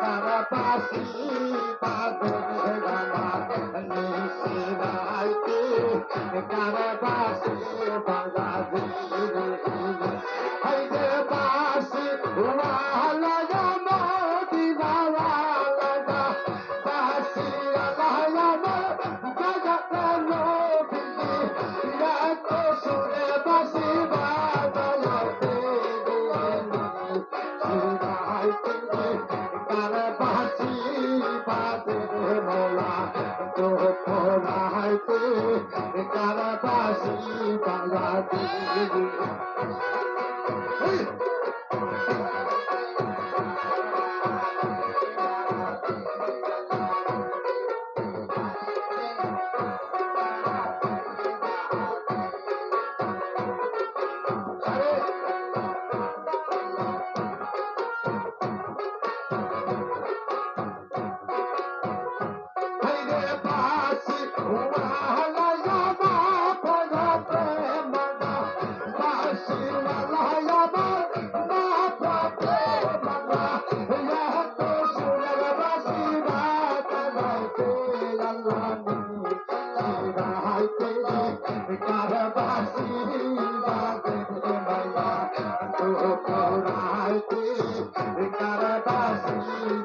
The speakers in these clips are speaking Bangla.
कर Pasi কারাবাসী Bangladesh.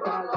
Bye.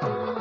Thank you.